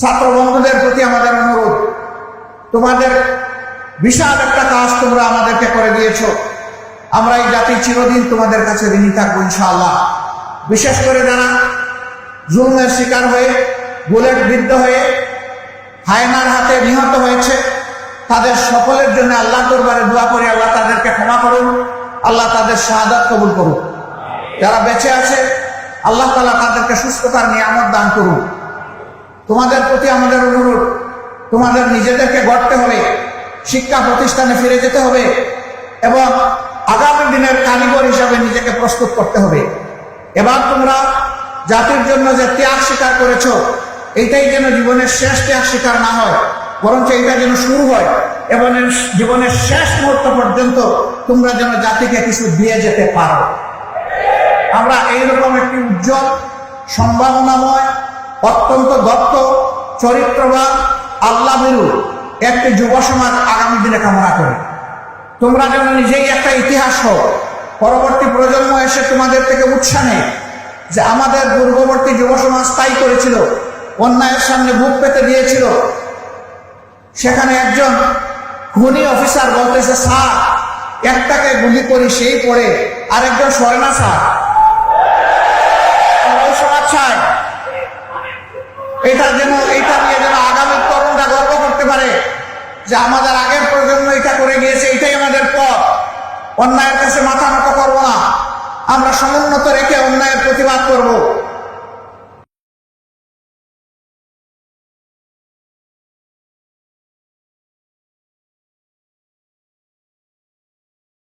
ছাত্র বন্ধুদের প্রতি আমাদের অনুরোধ, তোমাদের বিশাল একটা কাজ তোমরা আমাদেরকে করে দিয়েছ। আমরা এই জাতি চিরদিন তোমাদের কাছে ঋণী থাকব ইনশাআল্লাহ। বিশেষ করে যারা জুলমের শিকার হয়ে, বুলেট বিদ্ধ হয়ে, হায়নার হাতে নিহত হয়েছে, তাদের সকলের জন্য আল্লাহ দরবারে দোয়া করে আল্লাহ তাদেরকে ক্ষমা করুন, আল্লাহ তাদের শাহাদাত কবুল করুন যারা বেঁচে আছে, আল্লাহ তালা তাদেরকে সুস্থতার নিয়ামত দান করুন তোমাদের প্রতি আমাদের অনুরোধ, তোমাদের নিজেদেরকে গড়তে হবে, শিক্ষা প্রতিষ্ঠানে ফিরে যেতে হবে, এবং আগামী দিনের কারিগর হিসাবে নিজেকে প্রস্তুত করতে হবে। এবার তোমরা জাতির জন্য যে ত্যাগ স্বীকার করেছ, এইটাই যেন জীবনের শেষ ত্যাগ স্বীকার না হয়, বরঞ্চ এইটা যেন শুরু হয়, এবং জীবনের শেষ মুহূর্ত পর্যন্ত তোমরা যেন জাতিকে কিছু দিয়ে যেতে পারো। আমরা এইরকম একটি উজ্জ্বল, সম্ভাবনাময় অত্যন্ত দত্ত, চরিত্রবান, আল্লাহ বিরু একটি যুব সমাজ আগামী দিনে কামনা করে। তোমরা যেন নিজেই একটা ইতিহাস হোক। পরবর্তী প্রজন্ম এসে তোমাদের থেকে উৎসাহ যে আমাদের পূর্ববর্তী যুব সমাজ তাই করেছিল, অন্যায়ের সামনে বুক পেতে দিয়েছিল। সেখানে একজন খুনি অফিসার বলতেছে, স্যার, একটাকে গুলি করি, সেই পড়ে আরেকজন সরে না স্যার। যে আমাদের আগের প্রজন্ম এটা করে গিয়েছে, এটাই আমাদের পথ। অন্যায়ের কাছে মাথা নত করব না। আমরা সমুন্নত রেখে অন্যায়ের প্রতিবাদ করব।